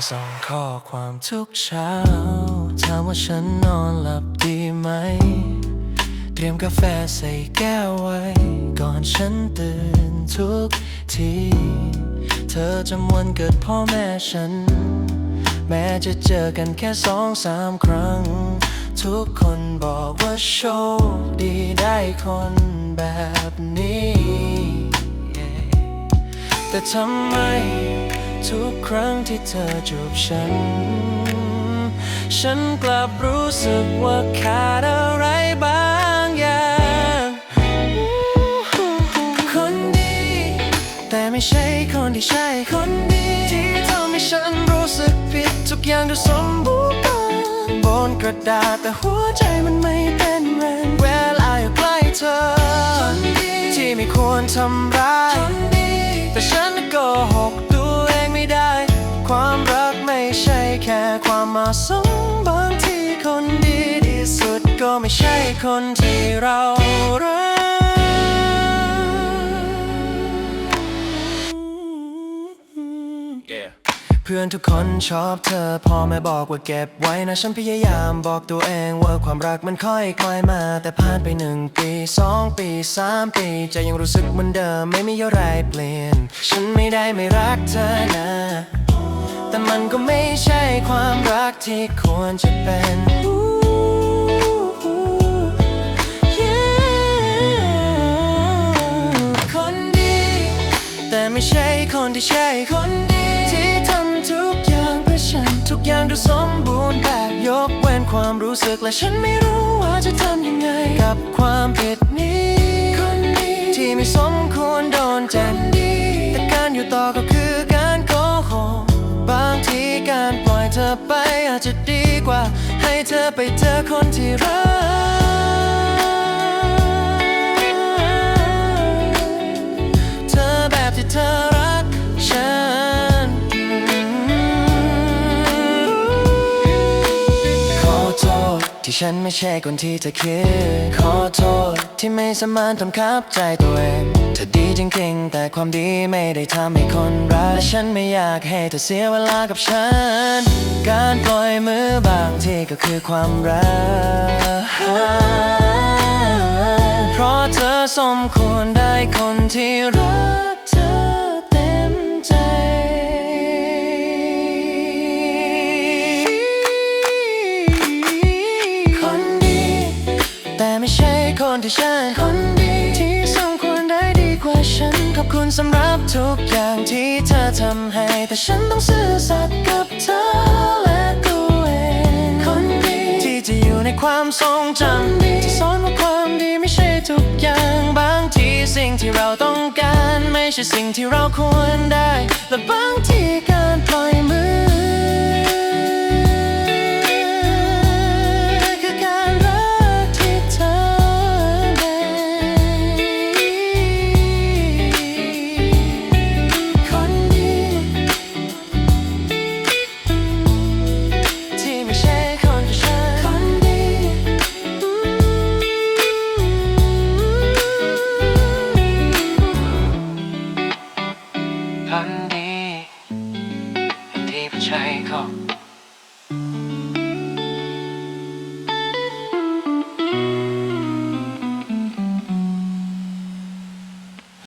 เธอส่งข้อความทุกเช้า ถามว่าฉันนอนหลับดีไหม เตรียมกาแฟใส่แก้วไว้ ก่อนฉันตื่นทุกที เธอจำวันเกิดพ่อแม่ฉัน แม้จะเจอกันแค่สองสามครั้ง ทุกคนบอกว่าโชคดีได้คนแบบนี้ แต่ทำไม ทุกครั้งที่เธอจูบฉัน ฉันกลับรู้สึกว่าขาดอะไรบางอย่าง คนดี แต่ไม่ใช่คนที่ใช่คนดี ที่ทำให้ฉันรู้สึกผิดทุกอย่างดูสมบูรณ์แบบบนกระดาษแต่หัวใจมันไม่เต้นแรงเวลาอยู่ใกล้เธอ ที่ไม่ควรทำร้ายแต่ฉัน มาสมบางทีคนดีที่สุดก็ไม่ใช่คนที่เรารักเพื่อนทุกคนชอบเธอพอแม่บอกว่าเก็บไว้นะฉันพยายามบอกตัวเองว่าความรักมันค่อยๆมา แต่ผ่านไปหนึ่งปีสองปีสามปีใจยังรู้สึกเหมือนเดิมไม่มีอะไรเปลี่ยน ฉันไม่ได้ไม่รักเธอนะ มันก็ไม่ใช่ความรักที่ควรจะเป็นคนดี แต่ไม่ใช่คนที่ใช่คนดี ที่ทำทุกอย่างเพื่อฉัน ทุกอย่างดูสมบูรณ์แบบยกเว้นความรู้สึกและฉันไม่รู้ว่า อไปอาจจะดีกว่า ให้เธอไปเจอคนที่รัก เธอแบบที่เธอรักฉัน ขอโทษที่ฉันไม่ใช่คนที่เธอคิด ขอโทษที่ไม่สามารถทำคับใจตัวเอง ดีจริงๆ แต่ความดีไม่ได้ทำให้คนรักและฉันไม่อยากให้เธอเสียเวลากับฉัน การปล่อยมือบางทีก็คือความรัก เพราะเธอสมควรได้คนที่รัก สำหรับทุกอย่างที่เธอทำให้ แต่ฉันต้องซื่อสัตย์กับเธอและตัวเอง คนดีที่จะอยู่ในความทรงจำที่สอนว่าความดีไม่ใช่ทุกอย่างบางทีสิ่งที่เราต้องการ ไม่ใช่สิ่งที่เราควรได้ และบางทีการปล่อยมือ